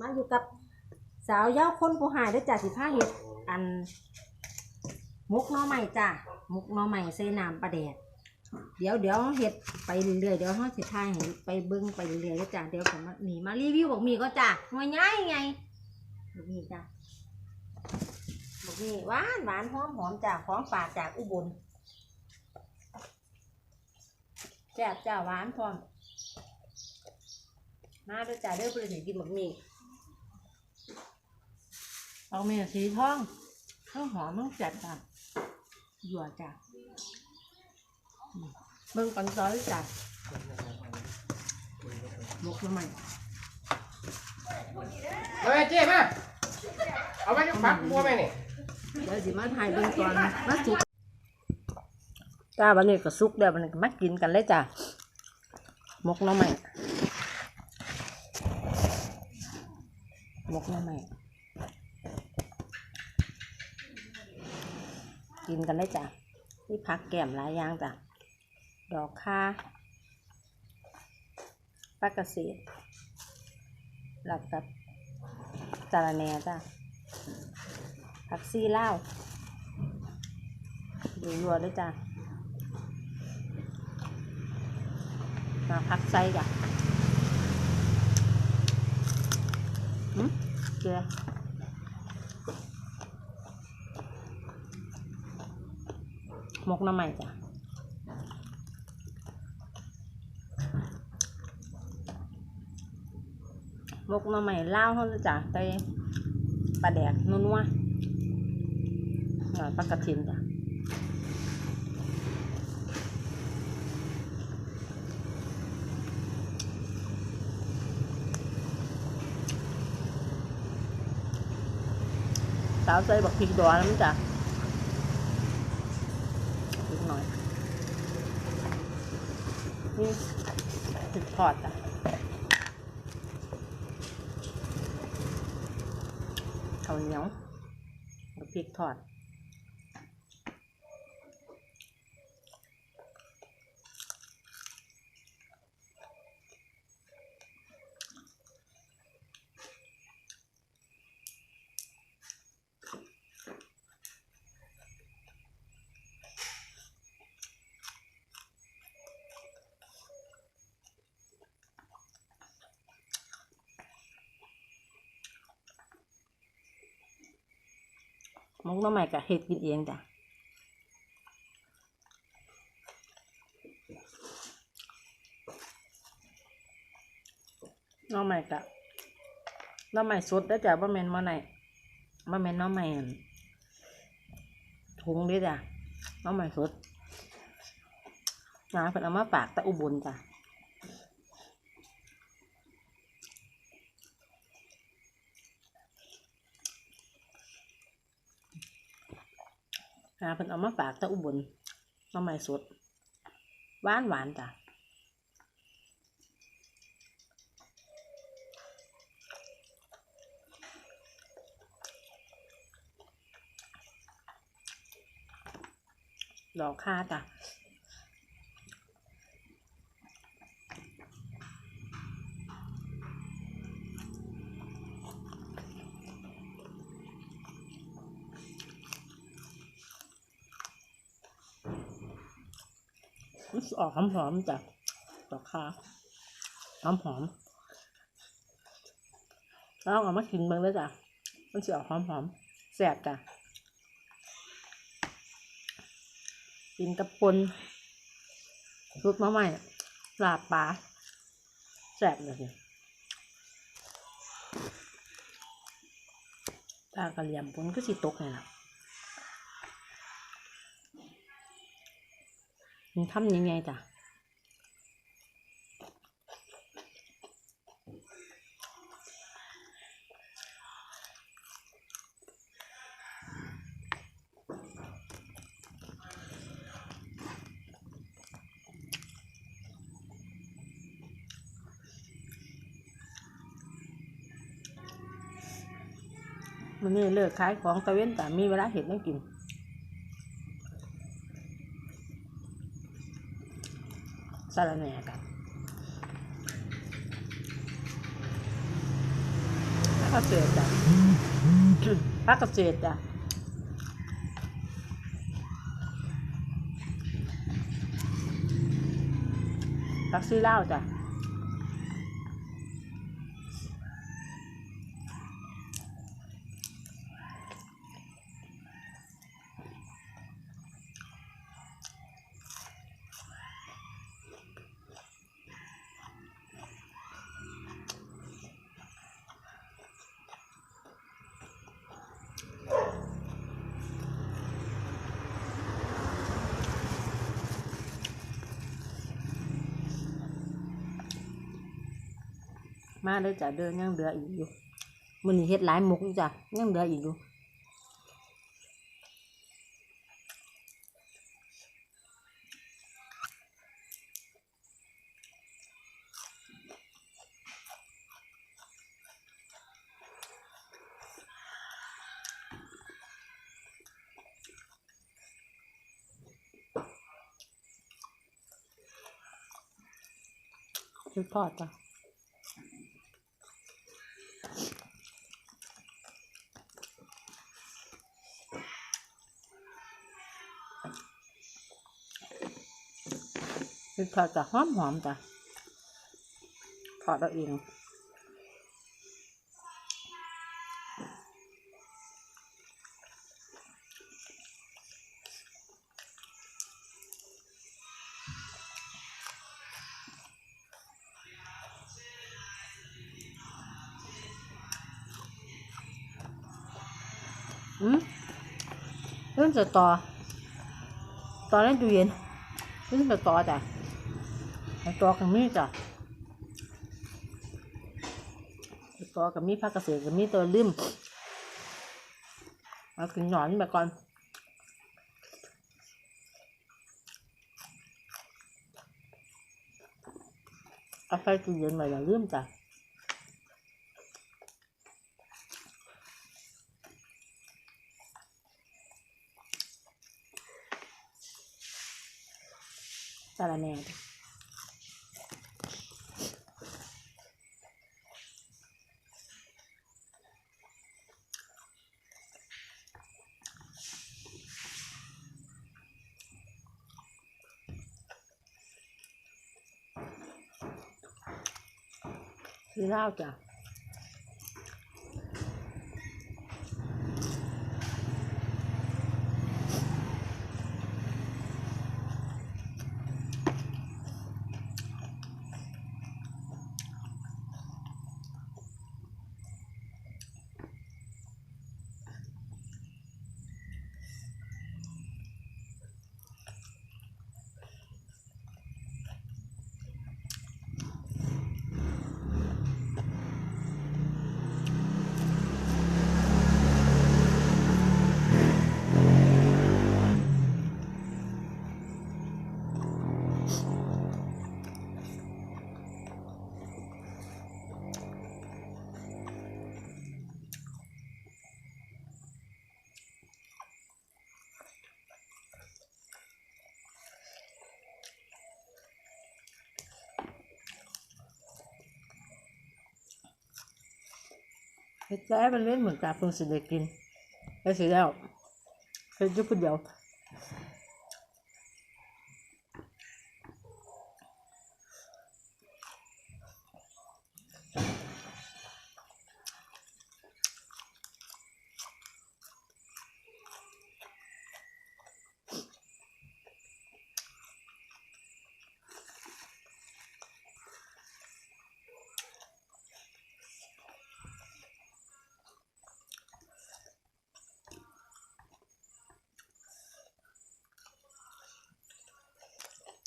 มาอยู่กับสาวเย้าคนผู้หายด้วยจ้ะสิผ้าเห็ดอันมุกน้อใหม่จ้ะมุกน้อใหม่ใส่น้ำปลาแดดเดี๋ยวเดี๋ยวเห็ดไปเรื่อยเดี๋ยวเขาสิทายให้ไปเบิ้งไปเรื่อยด้วจ้ะเดี๋ยวผมมาหนีมารีวิวบอกมีก็จ้ะหน่วยง่ายไงบอกมีจ้ะบอกมีหวานหวานหอมหอมจ้ะของฝากจากอุบลแซ่บจ้ะหวานพร้อมมาด้วยจ้ะเด้อเพื่อนสิกินบอกมี เอาเมียสีทองทั้งหอมทั้งจัดจ้ะหยวจ้ะอืมเบิ่งก่อนซ้อยจ้ะมกน้ำมันเฮ้ยเจ๊มาเอาไว้ยังฟักบัวไหมนี่เดี๋ยวสิมาถ่ายเบิ่งก่อนมาสุกจ้าวันนี้ก็สุกเดี๋ยววันนี้ก็มากินกันเลยจ้ะมกหน้ำมันมกหน้ำมัน กันเลยจ้ะนี่ผักแก้มหลายอย่างจ้ะดอกค่าปลากระสีหลักกับจาระแหนจ้ะผักซีเล่าดูรัวด้วยจ้ะมาผักไส้จ้ะหืมเกลือ มกหน้ำใหม่จ้ะหมกหน้ำใหม่เล่าวเขาเลยจ้ะไปปลาแดกนัวๆหน่อยปลากระถินจ้ะสาวใส่บักพริกดอนมั้งจ้ะพริกหน่อย นี่ถึกพอดอะข้าวเหนียวกับพริกทอด มกน้ำใหม่กับเห็ดกินเองจ้ะน้ำใหม่กับน้ำใหม่สดได้จ้ะบ่แม่นมาไหนบ่แม่นน้ำใหม่ถุงเด้จ้ะน้ำใหม่สดนาเพิ่นเอามาฝากตะอุบลจ้ะ นาเพิ่นเอามาฝากตะอุบลน้ำใหม่สดหวานหวานๆจ้ะดอกค่าจ้ะ มันสิออกหอมๆจ้ะดอกคาหอมๆแล้วเอามากินเบิ่งเลยจ้ะมันสิออกหอมๆแซ่บจ้ะกินกับปนรุดมาใหม่ลาบปลาแซ่บเลยสิปลากระเหลี่ยมปนก็สิตกไงล่ะ มันทำยังไงจ้ะมันนี่เลิกขายของตะเว้นแต่มีเวลาเห็ดไม่กิน สารแหน่กันเกษตรจ้ะพักเกษตรจ้ะพักซื้อเหล้าจ้ะ มาเลยจ้ะเดินยังเหลืออีกอยู่มื้อนี้เฮ็ดหลายหมกอยู่จ้ะยังเหลืออีกอยู่คือทอดจ้ะ คือทอดจะหอมหอมจ้ะทอดเราเองอืมเริ่มจะต่อ ต่อในตู้เย็นเริ่มจะต่อจ้ะ ต่อกับมีจ้ะต่อกับมีดผักเกษตรกับมีตัวลืมเอากินหนอนไปก่อนเอาไปตู้เย็นไว้แล้วลืมจ้ะสาระแห น่จ้ะ แซ่เป็นเล่นเหมือนกับเพิ่งสิเด็กกินแล้วสิแล้วเป็นจุกเดียว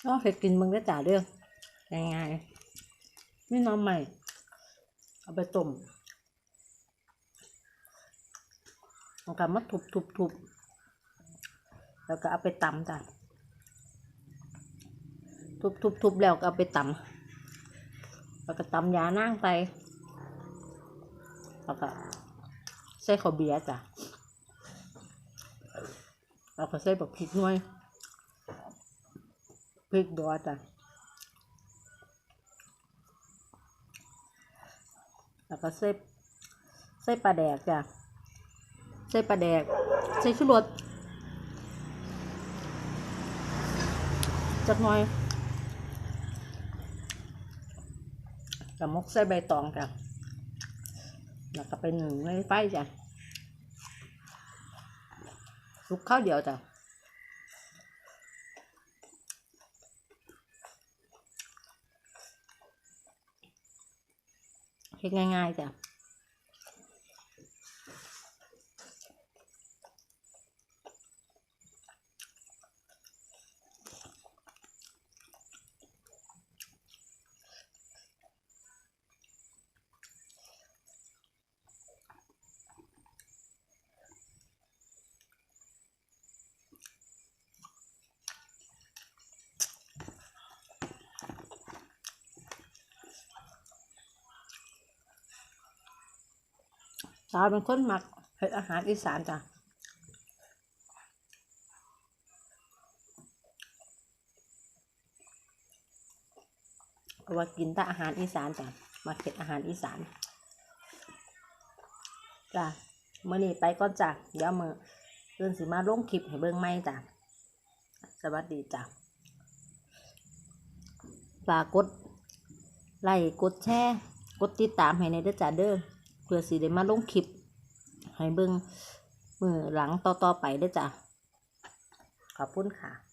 ก็เห็ดกินมึงได้จ่าเรื่องง่ายๆนี่น้องใหม่ เอาไปต้มเอากลับมาทุบทุบทุบแล้วก็เอาไปตำจ้ะทุบทุบทุบแล้วก็เอาไปตำแล้วก็ตำยานั่งไป แล้วก็ใส่ข้าวเบียร์จ้ะแล้วก็ใส่บักพริกหน่วย พริกดอจ้ะแล้วก็ใส่ใส่ปลาแดกจ้ะใส่ปลาแดก ใส่ชูรสจักหน่อยกับมกใส่ใบตองจ้ะแล้วก็เป็นหนึ่งในไฟจ้ะลุกข้าวเดียวจ้ะ เฮ็ดง่ายๆจ้ะ สาวเป็นคนมักเฮ็ดอาหารอีสานจ้ะเพราะว่ากินแต่อาหารอีสานจ้ะมาเฮ็ดอาหารอีสานจ้ะเมื่อนี้ไปก่อนจ้ะเดี๋ยวมือเรื่องสิมาลงคลิปให้เบิ่งใหม่จ้ะสวัสดีจ้ะฝากกดไลค์กดแชร์กดติดตามให้ในเด้อจ้ะเด้อ เพื่อสิได้มาลงคลิป ให้เบิ่งมือหลังต่อๆไปได้จ้ะขอบคุณค่ะ